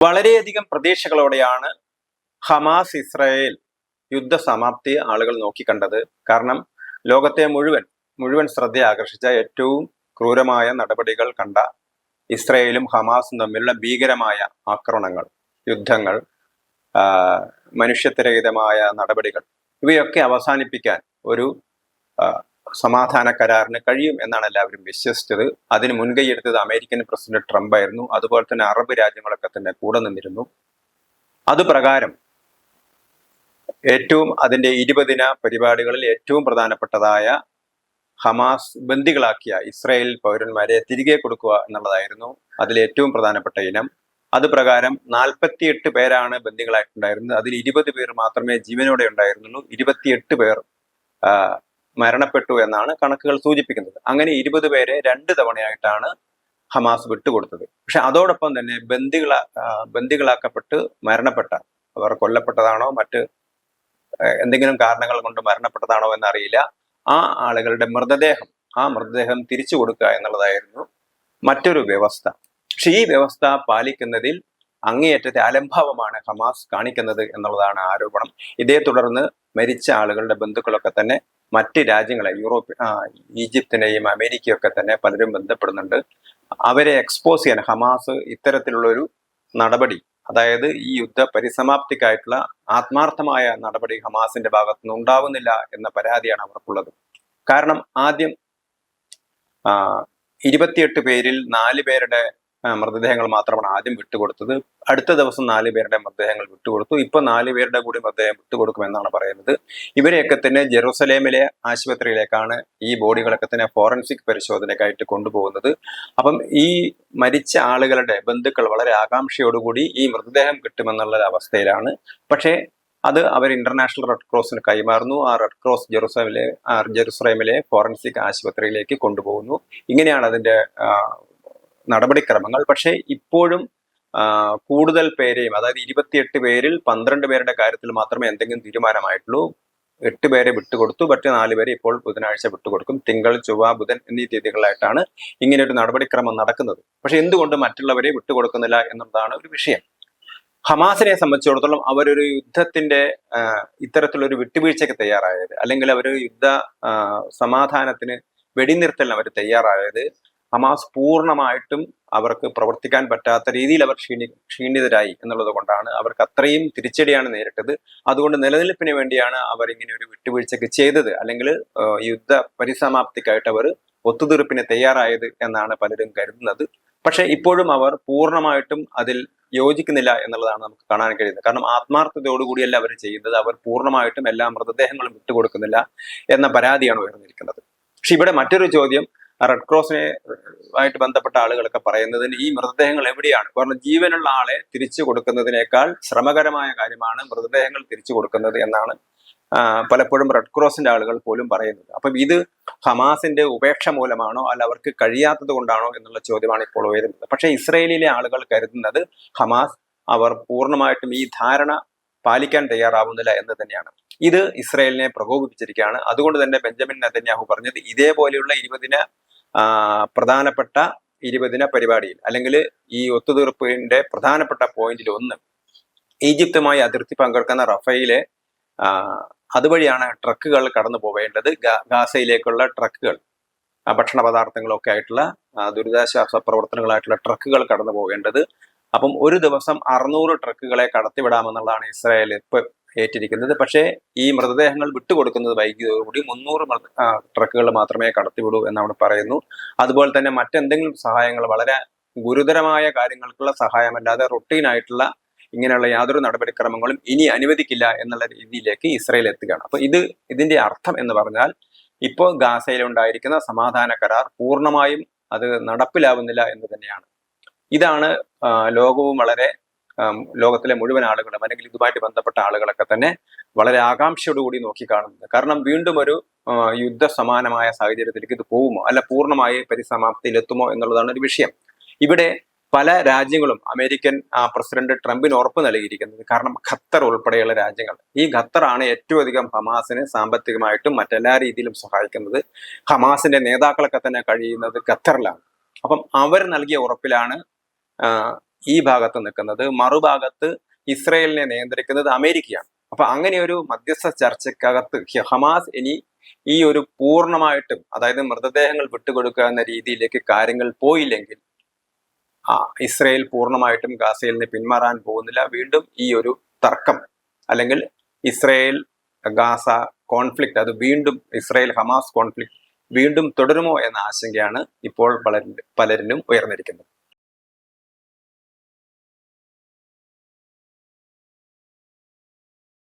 വളരെയധികം പ്രതീക്ഷകളോടെയാണ് Hamas Israel യുദ്ധസമാപ്തി ആളുകൾ നോക്കിക്കണ്ടത്. കാരണം ലോകത്തെ മുഴുവൻ മുഴുവൻ ശ്രദ്ധ ആകർഷിച്ച ഏറ്റവും ക്രൂരമായ നടപടികൾ കണ്ട ഇസ്രയേലും ഹമാസും തമ്മിലുള്ള ഭീകരമായ ആക്രമണങ്ങൾ യുദ്ധങ്ങൾ മനുഷ്യത്വരഹിതമായ നടപടികൾ ഇവയൊക്കെ അവസാനിപ്പിക്കാൻ ഒരു സമാധാന കരാറിന് കഴിയും എന്നാണ് എല്ലാവരും വിശ്വസിച്ചത്. അതിന് മുൻകൈയെടുത്തത് അമേരിക്കൻ പ്രസിഡന്റ് ട്രംപ് ആയിരുന്നു. അതുപോലെ തന്നെ അറബ് രാജ്യങ്ങളൊക്കെ തന്നെ കൂടെ നിന്നിരുന്നു. അത് പ്രകാരം ഏറ്റവും അതിന്റെ ഇരുപതിന പരിപാടികളിൽ ഏറ്റവും പ്രധാനപ്പെട്ടതായ ഹമാസ് ബന്ദികളാക്കിയ ഇസ്രായേൽ പൗരന്മാരെ തിരികെ കൊടുക്കുക എന്നുള്ളതായിരുന്നു അതിൽ ഏറ്റവും പ്രധാനപ്പെട്ട ഇനം. അത് പ്രകാരം നാൽപ്പത്തിയെട്ട് പേരാണ് ബന്ദികളായിട്ടുണ്ടായിരുന്നത്. അതിൽ ഇരുപത് പേർ മാത്രമേ ജീവനോടെ ഉണ്ടായിരുന്നുള്ളൂ. ഇരുപത്തിയെട്ട് പേർ മരണപ്പെട്ടു എന്നാണ് കണക്കുകൾ സൂചിപ്പിക്കുന്നത്. അങ്ങനെ ഇരുപത് പേരെ രണ്ട് തവണയായിട്ടാണ് ഹമാസ് വിട്ടുകൊടുത്തത്. പക്ഷെ അതോടൊപ്പം തന്നെ ബന്ദികള ബന്ദികളാക്കപ്പെട്ട് മരണപ്പെട്ട അവർ കൊല്ലപ്പെട്ടതാണോ മറ്റ് എന്തെങ്കിലും കാരണങ്ങൾ കൊണ്ട് മരണപ്പെട്ടതാണോ എന്നറിയില്ല. ആ ആളുകളുടെ മൃതദേഹം ആ മൃതദേഹം തിരിച്ചു കൊടുക്കുക എന്നുള്ളതായിരുന്നു മറ്റൊരു വ്യവസ്ഥ. പക്ഷെ ഈ വ്യവസ്ഥ പാലിക്കുന്നതിൽ അങ്ങേയറ്റത്തെ അലംഭാവമാണ് ഹമാസ് കാണിക്കുന്നത് എന്നുള്ളതാണ് ആരോപണം. ഇതേ തുടർന്ന് മരിച്ച ആളുകളുടെ ബന്ധുക്കളൊക്കെ തന്നെ മറ്റ് രാജ്യങ്ങളെ യൂറോപ്പ് ഈജിപ്തിനെയും അമേരിക്കയൊക്കെ തന്നെ പലരും ബന്ധപ്പെടുന്നുണ്ട്. അവരെ എക്സ്പോസ് ചെയ്യാൻ ഹമാസ് ഇത്തരത്തിലുള്ളൊരു നടപടി അതായത് ഈ യുദ്ധ പരിസമാപ്തിക്കായിട്ടുള്ള ആത്മാർത്ഥമായ നടപടി ഹമാസിന്റെ ഭാഗത്തുനിന്ന് ഉണ്ടാവുന്നില്ല എന്ന പരാതിയാണ് അവർക്കുള്ളത്. കാരണം ആദ്യം ഇരുപത്തിയെട്ട് പേരിൽ നാല് പേരുടെ മൃതദേഹങ്ങൾ മാത്രമാണ് ആദ്യം വിട്ടുകൊടുത്തത്. അടുത്ത ദിവസം നാല് പേരുടെ മൃതദേഹങ്ങൾ വിട്ടുകൊടുത്തു. ഇപ്പൊ നാല് പേരുടെ കൂടി മൃതദേഹം വിട്ടുകൊടുക്കുമെന്നാണ് പറയുന്നത്. ഇവരെയൊക്കെ തന്നെ ജെറുസലേമിലെ ആശുപത്രിയിലേക്കാണ് ഈ ബോഡികളൊക്കെ തന്നെ ഫോറൻസിക് പരിശോധനയ്ക്കായിട്ട് കൊണ്ടുപോകുന്നത്. അപ്പം ഈ മരിച്ച ആളുകളുടെ ബന്ധുക്കൾ വളരെ ആകാംക്ഷയോടുകൂടി ഈ മൃതദേഹം കിട്ടുമെന്നുള്ള അവസ്ഥയിലാണ്. പക്ഷേ അത് അവർ ഇന്റർനാഷണൽ റെഡ് ക്രോസിന് കൈമാറുന്നു. ആ റെഡ് ക്രോസ് ജെറുസലേമിലെ ജെറുസലേമിലെ ഫോറൻസിക് ആശുപത്രിയിലേക്ക് കൊണ്ടുപോകുന്നു. ഇങ്ങനെയാണ് അതിന്റെ നടപടിക്രമങ്ങൾ. പക്ഷേ ഇപ്പോഴും കൂടുതൽ പേരെയും അതായത് ഇരുപത്തിയെട്ട് പേരിൽ പന്ത്രണ്ട് പേരുടെ കാര്യത്തിൽ മാത്രമേ എന്തെങ്കിലും തീരുമാനമായിട്ടുള്ളൂ. എട്ട് പേരെ വിട്ടുകൊടുത്തു. പക്ഷേ നാല് പേരെ ഇപ്പോൾ ബുധനാഴ്ച വിട്ടുകൊടുക്കും. തിങ്കൾ ചൊവ്വ ബുധൻ എന്നീ തീയതികളായിട്ടാണ് ഇങ്ങനെ ഒരു നടപടിക്രമം നടക്കുന്നത്. പക്ഷെ എന്തുകൊണ്ട് മറ്റുള്ളവരെ വിട്ടുകൊടുക്കുന്നില്ല എന്നുള്ളതാണ് ഒരു വിഷയം. ഹമാസിനെ സംബന്ധിച്ചിടത്തോളം അവരൊരു യുദ്ധത്തിന്റെ ഇത്തരത്തിലൊരു വിട്ടുവീഴ്ചയ്ക്ക് തയ്യാറായത് അല്ലെങ്കിൽ അവർ യുദ്ധ സമാധാനത്തിന് വെടിനിർത്തലിന് അവർ തയ്യാറായത് ഹമാസ് പൂർണമായിട്ടും അവർക്ക് പ്രവർത്തിക്കാൻ പറ്റാത്ത രീതിയിൽ അവർ ക്ഷീണി ക്ഷീണിതരായി എന്നുള്ളത് കൊണ്ടാണ് അവർക്ക് അത്രയും തിരിച്ചടിയാണ് നേരിട്ടത്. അതുകൊണ്ട് നിലനിൽപ്പിന് വേണ്ടിയാണ് അവർ ഇങ്ങനെ ഒരു വിട്ടുവീഴ്ചയ്ക്ക് ചെയ്തത്. അല്ലെങ്കിൽ യുദ്ധ പരിസമാപ്തിക്കായിട്ട് അവർ ഒത്തുതീർപ്പിന് തയ്യാറായത് എന്നാണ് പലരും കരുതുന്നത്. പക്ഷേ ഇപ്പോഴും അവർ പൂർണമായിട്ടും അതിൽ യോജിക്കുന്നില്ല എന്നുള്ളതാണ് നമുക്ക് കാണാൻ കഴിയുന്നത്. കാരണം ആത്മാർത്ഥതയോടുകൂടിയല്ല അവർ ചെയ്യുന്നത്. അവർ പൂർണമായിട്ടും എല്ലാ മൃതദേഹങ്ങളും വിട്ടുകൊടുക്കുന്നില്ല എന്ന പരാതിയാണ് ഉയർന്നിരിക്കുന്നത്. പക്ഷെ ഇവിടെ മറ്റൊരു ചോദ്യം റെഡ് ക്രോസിനെ ആയിട്ട് ബന്ധപ്പെട്ട ആളുകളൊക്കെ പറയുന്നതിന് ഈ മൃതദേഹങ്ങൾ എവിടെയാണ്? കാരണം ജീവനുള്ള ആളെ തിരിച്ചു കൊടുക്കുന്നതിനേക്കാൾ ശ്രമകരമായ കാര്യമാണ് മൃതദേഹങ്ങൾ തിരിച്ചു കൊടുക്കുന്നത് എന്നാണ് പലപ്പോഴും റെഡ് ക്രോസിന്റെ ആളുകൾ പോലും പറയുന്നത്. അപ്പം ഇത് ഹമാസിന്റെ ഉപേക്ഷ മൂലമാണോ അല്ല അവർക്ക് കഴിയാത്തത് കൊണ്ടാണോ എന്നുള്ള ചോദ്യമാണ് ഇപ്പോൾ ഉയരുന്നത്. പക്ഷേ ഇസ്രയേലിലെ ആളുകൾ കരുതുന്നത് ഹമാസ് അവർ പൂർണമായിട്ടും ഈ ധാരണ പാലിക്കാൻ തയ്യാറാവുന്നില്ല എന്ന് തന്നെയാണ്. ഇത് ഇസ്രയേലിനെ പ്രകോപിപ്പിച്ചിരിക്കുകയാണ്. അതുകൊണ്ട് തന്നെ ബെഞ്ചമിൻ നെതന്യാഹു പറഞ്ഞത് ഇതേപോലെയുള്ള ഇരുപതിന് പ്രധാനപ്പെട്ട ഇരുപതിന പരിപാടിയിൽ അല്ലെങ്കിൽ ഈ ഒത്തുതീർപ്പിന്റെ പ്രധാനപ്പെട്ട പോയിന്റിൽ ഒന്ന് ഈജിപ്തുമായി അതിർത്തി പങ്കെടുക്കുന്ന റഫയിലെ അതുവഴിയാണ് ട്രക്കുകൾ കടന്നു പോവേണ്ടത്. ഗാസയിലേക്കുള്ള ട്രക്കുകൾ ഭക്ഷണ പദാർത്ഥങ്ങളൊക്കെ ആയിട്ടുള്ള ദുരിതാശ്വാസ പ്രവർത്തനങ്ങളായിട്ടുള്ള ട്രക്കുകൾ കടന്നു പോകേണ്ടത് അപ്പം ഒരു ദിവസം അറുന്നൂറ് ട്രക്കുകളെ കടത്തിവിടാമെന്നുള്ളതാണ് ഇസ്രായേൽ ഏറ്റിരിക്കുന്നത് പക്ഷേ ഈ മൃതദേഹങ്ങൾ വിട്ടുകൊടുക്കുന്നത് വൈകിയതോടുകൂടി മുന്നൂറ് ട്രക്കുകൾ മാത്രമേ കടത്തിവിടൂ എന്നവിടെ പറയുന്നു. അതുപോലെ തന്നെ മറ്റെന്തെങ്കിലും സഹായങ്ങൾ വളരെ ഗുരുതരമായ കാര്യങ്ങൾക്കുള്ള സഹായമല്ലാതെ റൊട്ടീനായിട്ടുള്ള ഇങ്ങനെയുള്ള യാതൊരു നടപടിക്രമങ്ങളും ഇനി അനുവദിക്കില്ല എന്നുള്ള രീതിയിലേക്ക് ഇസ്രയേൽ എത്തുകയാണ്. അപ്പൊ ഇത് ഇതിന്റെ അർത്ഥം എന്ന് പറഞ്ഞാൽ ഇപ്പോൾ ഗാസയിലുണ്ടായിരിക്കുന്ന സമാധാന കരാർ പൂർണമായും അത് നടപ്പിലാവുന്നില്ല എന്ന് തന്നെയാണ്. ഇതാണ് ലോകവും വളരെ ലോകത്തിലെ മുഴുവൻ ആളുകളും അല്ലെങ്കിൽ ഇതുമായിട്ട് ബന്ധപ്പെട്ട ആളുകളൊക്കെ തന്നെ വളരെ ആകാംക്ഷയോടുകൂടി നോക്കിക്കാണുന്നത് കാരണം വീണ്ടും ഒരു യുദ്ധ സമാനമായ സാഹചര്യത്തിലേക്ക് ഇത് പോകുമോ? അല്ല പൂർണമായി പരിസമാപ്തിയിലെത്തുമോ എന്നുള്ളതാണ് ഒരു വിഷയം. ഇവിടെ പല രാജ്യങ്ങളും അമേരിക്കൻ പ്രസിഡന്റ് ട്രംപിന് ഉറപ്പ് നൽകിയിരിക്കുന്നത് കാരണം ഖത്തർ ഉൾപ്പെടെയുള്ള രാജ്യങ്ങൾ. ഈ ഖത്തറാണ് ഏറ്റവും അധികം ഹമാസിനെ സാമ്പത്തികമായിട്ടും മറ്റെല്ലാ രീതിയിലും സഹായിക്കുന്നത്. ഹമാസിന്റെ നേതാക്കളൊക്കെ തന്നെ കഴിയുന്നത് ഖത്തറിലാണ്. അപ്പം അവർ നൽകിയ ഉറപ്പിലാണ് ഈ ഭാഗത്ത് നിൽക്കുന്നത്. മറുഭാഗത്ത് ഇസ്രയേലിനെ നിയന്ത്രിക്കുന്നത് അമേരിക്കയാണ്. അപ്പൊ അങ്ങനെ ഒരു മധ്യസ്ഥ ചർച്ചക്കകത്ത് ഹമാസ് ഇനി ഈ ഒരു പൂർണമായിട്ടും അതായത് മൃതദേഹങ്ങൾ വിട്ടുകൊടുക്കുക എന്ന രീതിയിലേക്ക് കാര്യങ്ങൾ പോയില്ലെങ്കിൽ ആ ഇസ്രയേൽ പൂർണമായിട്ടും ഗാസയിൽ നിന്ന് പിന്മാറാൻ പോകുന്നില്ല. വീണ്ടും ഈ ഒരു തർക്കം അല്ലെങ്കിൽ ഇസ്രയേൽ ഗാസ കോൺഫ്ലിക്റ്റ് അത് വീണ്ടും ഇസ്രയേൽ ഹമാസ് കോൺഫ്ലിക്റ്റ് വീണ്ടും തുടരുമോ എന്ന ആശങ്കയാണ് ഇപ്പോൾ പലരും പലരിലും ഉയർന്നിരിക്കുന്നത്.